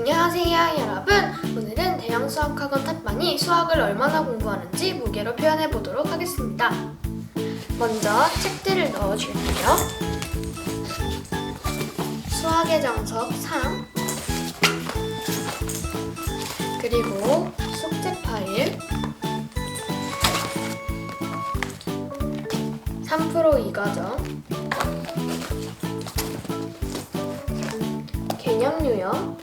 안녕하세요 여러분. 오늘은 대형 수학학원 탑반이 수학을 얼마나 공부하는지 무게로 표현해 보도록 하겠습니다. 먼저 책들을 넣어 줄게요. 수학의 정석 3 그리고 숙제 파일. 3프로 2과정. 개념 유형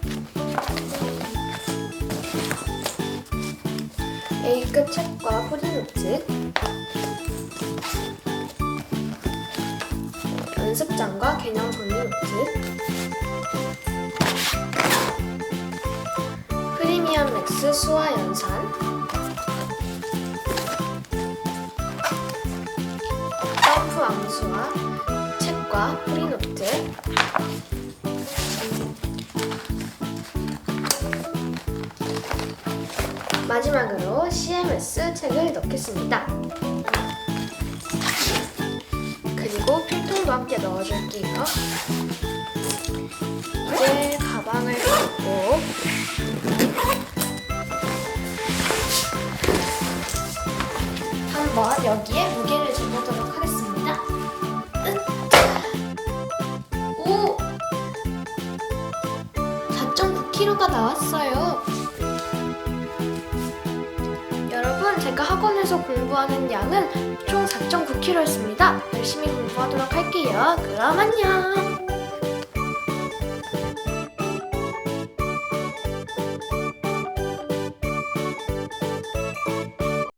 A급 책과 프리노트 연습장과 개념 정리 노트 프리미엄 맥스 수화 연산. 점프 암수와 책과 프리노트 마지막으로 CMS 책을 넣겠습니다. 그리고 필통도 함께 넣어줄게요. 이제 가방을 넣고 한번 여기에 무게를 재보도록 하겠습니다. 오! 4.9kg가 나왔어요. 제가 학원에서 공부하는 양은 총 4.9kg였습니다. 열심히 공부하도록 할게요. 그럼 안녕!